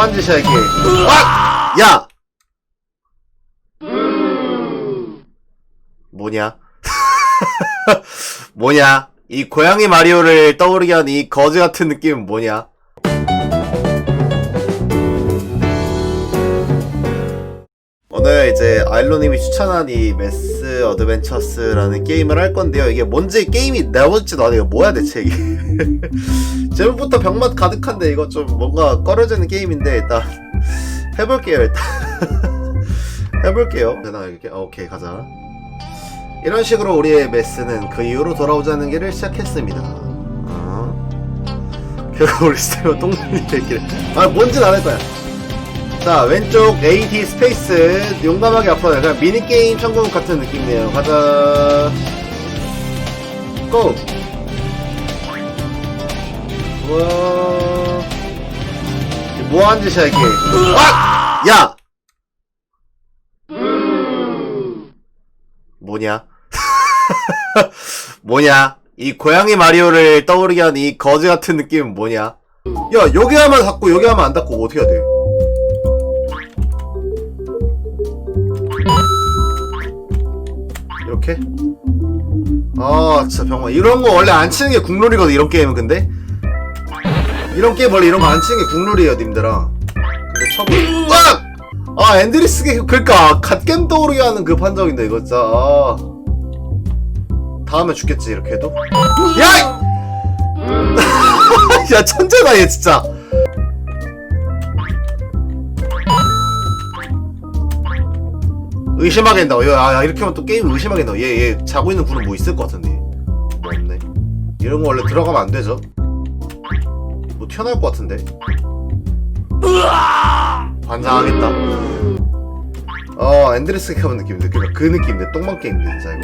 뭐한 짓이야 이게 아! 야! 뭐냐? 뭐냐? 이 고양이 마리오를 떠오르게 한 이 거지 같은 느낌은 뭐냐? 오늘 이제 아일로님이 추천한 이 메스 어드벤처스라는 게임을 할 건데요. 이게 뭔지 게임이 나올지도 않아요. 뭐야 대체 이게? 제목부터 병맛 가득한데 이거 좀 뭔가 꺼려지는 게임인데 일단 해볼게요 일단 해볼게요. 되나 이렇게 어, 오케이 가자. 이런 식으로 우리의 메스는 그 이후로 돌아오지 않는 길을 시작했습니다. 어. 결국 우리 스테이와 똥눈이 되기를. 아 뭔진 안할 거야. 자 왼쪽 AD 스페이스 용감하게 앞으로 그냥 미니게임 천국 같은 느낌이네요 가자 고! 이게 뭐하는 짓이야 이게 아! 야! 뭐냐? 뭐냐? 이 고양이 마리오를 떠오르게 한이 거지 같은 느낌은 뭐냐? 야 여기 하면 닫고 여기 하면 안 닫고 어떻게 해야 돼? 이렇게? 아 진짜 병원 이런 거 원래 안 치는 게 국룰이거든 이런 게임은 근데 이런 게임 원래 이런 거 안 치는 게 국룰이에요 님들아 근데 쳐보 으악! 아 앤드리스게 그니까 갓겜 떠오르게 하는 그 판정인데 이거 진짜 아. 다음에 죽겠지 이렇게 해도 야! 야 천재다 얘 진짜 의심하게 된다. 야, 야, 이렇게 하면 또 게임 의심하게 된다. 얘, 얘 자고 있는 구는 뭐 있을 것 같은데. 뭐 없네. 이런 거 원래 들어가면 안 되죠. 뭐 튀어나올 것 같은데. 반장하겠다. 어, 앤드레스 캐번 느낌인데. 그 느낌인데. 똥망 게임인데, 진짜 이거.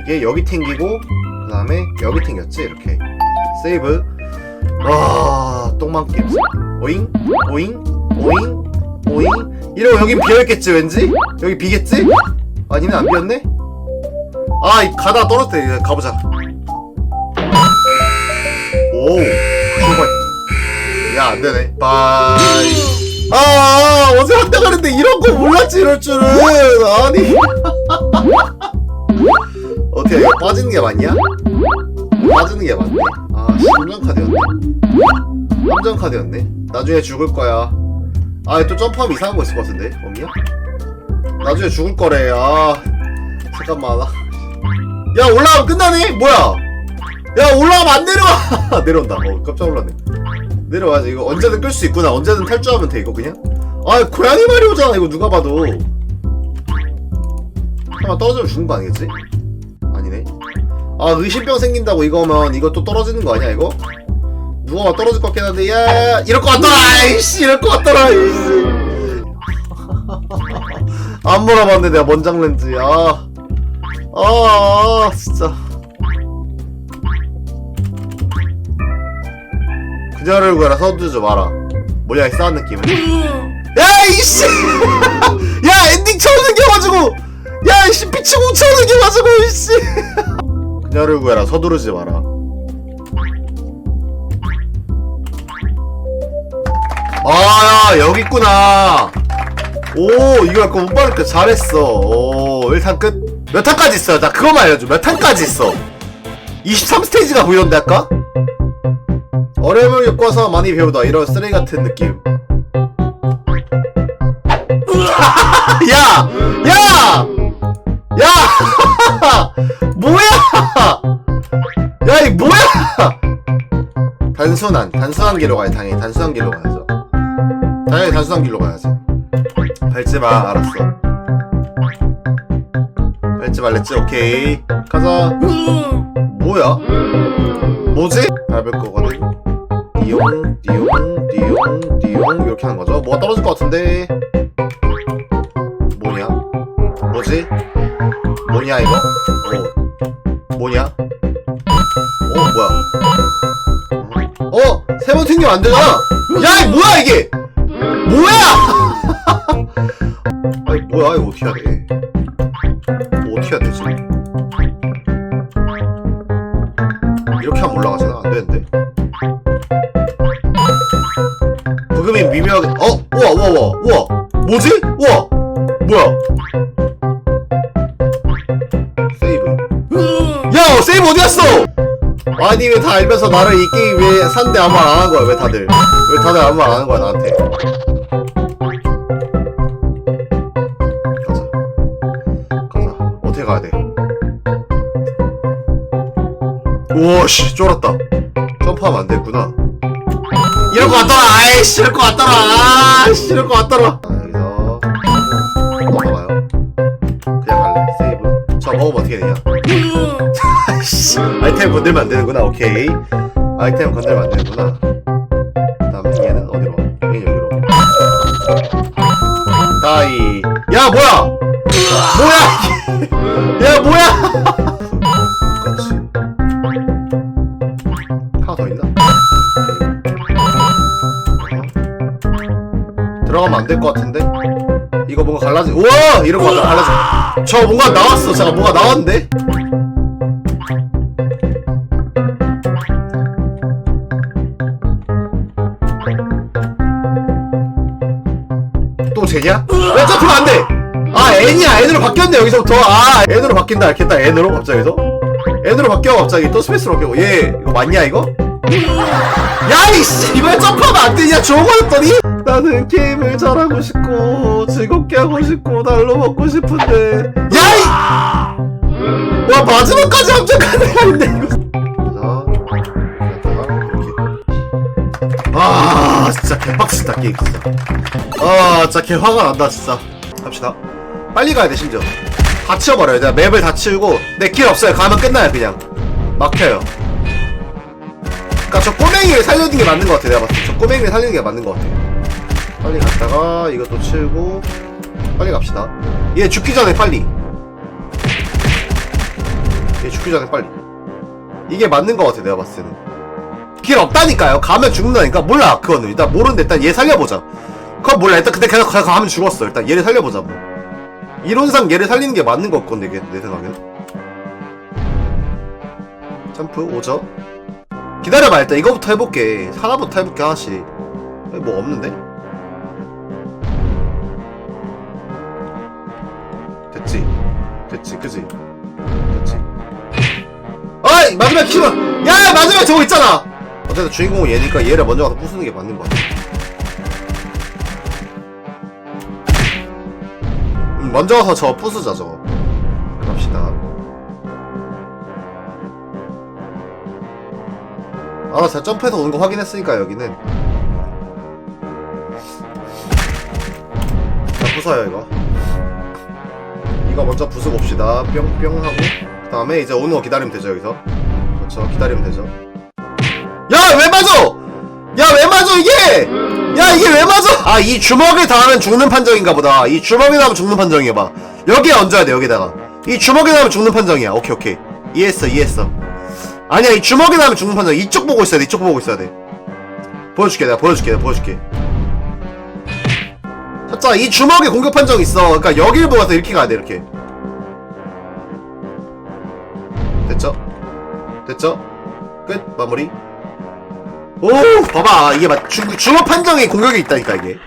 이게 여기 튕기고, 그 다음에 여기 튕겼지? 이렇게. 세이브. 와, 똥망 게임. 오잉? 오잉? 오잉? 오잉? 이러고 여긴 비어있겠지 왠지? 여기 비겠지? 아니네 안 비었네? 아이 가다 이제 가보자 야 안되네 바이 아, 아 어제 학교 가는데 이런 거 몰랐지 이럴 줄은 아니 어떻게 이거 빠지는 게 맞냐? 빠지는 게 맞네 아 심장 카드였네 함정 카드였네 나중에 죽을 거야 아, 또 점프하면 이상한 거 있을 것 같은데, 범이야? 나중에 죽을 거래, 아. 잠깐만. 아. 야, 올라가면 끝나네? 뭐야? 야, 올라가면 안 내려와! 내려온다. 어, 깜짝 놀랐네. 내려와야지. 이거 언제든 끌 수 있구나. 언제든 탈주하면 돼, 이거 그냥. 아, 고양이 마리오잖아, 이거 누가 봐도. 설마 떨어지면 죽는 거 아니겠지? 아니네. 아, 의심병 생긴다고 이거면 이거 또 떨어지는 거 아니야, 이거? 누가 떨어질 것 같긴 한데 야 이럴 것 같더라 이씨 이럴 것 같더라 이씨 안 몰아봤네 내가 먼장 렌즈 아, 아, 아 진짜 그녀를 구해라 서두르지 마라 뭐야 이 싸한 느낌은 야 이씨 야 엔딩 처음 생겨가지고 야 이씨 피치고 처음 생겨가지고 이씨 그녀를 구해라 서두르지 마라 아, 야, 여기 있구나. 오, 이거 약간 못 받을게 잘했어. 오, 일단 끝. 몇 탄까지 있어? 나 그거만 알려줘. 몇 탄까지 있어? 23스테이지가 보이던데, 아까? 어려움을 겪어서 많이 배우다. 이런 쓰레기 같은 느낌. 야! 야! 야! 뭐야! 야, 이 뭐야! 단순한, 단순한 길로 가야 당연히 단순한 길로 가야죠. 당연히 단순한 길로 가야지. 밟지 마, 알았어. 밟지 말랬지? 오케이. 가자. 뭐야? 뭐지? 밟을 거거든. 띠용, 띠용, 띠용, 띠용. 이렇게 하는 거죠. 뭐가 떨어질 것 같은데. 뭐냐? 뭐지? 뭐냐, 이거? 어. 뭐냐? 어, 뭐야? 어? 세 번 튕기면 안 되잖아! 야, 이 뭐야, 이게! 뭐야! 아니 뭐야 이거 어떻게 해야 돼? 뭐 어떻게 해야 되지? 이렇게 하면 올라가잖아 안 되는데 미묘하게 어? 우와 우와 우와 우와. 뭐지? 우와. 뭐야? 세이브. 야 세이브 어디 갔어? 아니 왜 다 알면서 나를 이 게임 왜 산대 아무 말안 하는 거야 왜 다들? 왜 다들 아무 말안 하는 거야 나한테? 가자. 가자. 어떻게 가야 돼? 우와 씨 쫄았다. 점프하면 안 됐구나 이럴 것 같더라. 아이씨 이럴 것 같더라. 아이씨 이럴 것 같더라. 자, 여기서 넘어가요. 그냥 갈래. 세이브. 저 먹으면 어떻게 되냐? 아이씨 아이템 건들면 안 되는구나. 오케이. 아이템 건들면 안 되는구나. 그 다음에 얘는 어디로? 얘는 여기로. 따이. 야 뭐야 들어가면 안 될 것 같은데? 이거 뭔가 갈라지 우와! 이런 거 갈라지 저 뭔가 나왔어 잠깐 뭔가 나왔는데? 또 쟤냐? 왜 점프가 안 돼? 아 N이야 N으로 바뀌었네 여기서부터 아 N으로 바뀐다 알겠다 N으로 갑자기 여기서 N으로 바뀌어 갑자기 또 스페이스로 바뀌고 얘 이거 맞냐 이거? 야 이씨 이번에 점프하면 안 되냐 주워버렸더니 나는 게임을 잘하고 싶고 즐겁게 하고 싶고 날로 먹고 싶은데. 야이! 와 마지막까지 합작하는 말인데 이거. 아 진짜 개빡치다 게임 진짜 아 진짜 개 화가 난다 진짜. 갑시다. 빨리 가야 돼 심지어. 다 치워버려요. 내가 맵을 다 치우고 내 길 없어요. 가면 끝나요 그냥. 막혀요. 그니까 저 꼬맹이를 살리는 게 맞는 것 같아 내가 봤을 때. 저 꼬맹이를 살리는 게 맞는 것 같아 빨리 갔다가 이것도 치우고 빨리 갑시다. 얘 죽기 전에 빨리. 얘 죽기 전에 빨리. 이게 맞는 것 같아 내가 봤을 때는. 길 없다니까요. 가면 죽는다니까? 몰라 그거는. 일단 모르는데 일단 얘 살려보자. 그건 몰라. 일단 근데 가- 가면 죽었어. 일단 얘를 살려보자 뭐. 이론상 얘를 살리는 게 맞는 것 같건데 이게 내 생각에는. 점프 오죠 기다려봐 일단 이거부터 해볼게. 하나부터 해볼게 하나씩. 뭐 없는데? 마지막 키는 야 마지막 저거 있잖아. 어쨌든 주인공은 얘니까 얘를 먼저 가서 부수는 게 맞는 것 같아. 음, 먼저 가서 저 부수자 저거. 갑시다. 아, 나 진짜 점프해서 오는 거 확인했으니까 여기는. 자 부숴요 이거. 이거 먼저 부숴봅시다. 뿅뿅 하고. 그 다음에 이제 오는 거 기다리면 되죠 여기서 그렇죠 기다리면 되죠. 야 왜 맞아? 야왜 맞아 이게? 야 이게 왜 맞아? 아이 주먹에 닿으면 죽는 판정인가 보다. 이 주먹에 닿으면 죽는 판정이야 봐. 여기에 얹어야 돼 여기다가. 이 주먹에 닿으면 죽는 판정이야. 오케이 오케이. 이해했어 이해했어. 아니야 이 주먹에 닿으면 죽는 판정. 이쪽 보고 있어야 돼 이쪽 보고 있어야 돼. 보여줄게 내가 보여줄게 내가 보여줄게. 자, 이 주먹에 공격 판정 있어. 그러니까 여길 보고서 이렇게 가야 돼, 이렇게. 됐죠? 끝, 마무리. 오, 봐봐. 이게 막 주, 주먹 판정에 공격이 있다니까, 이게.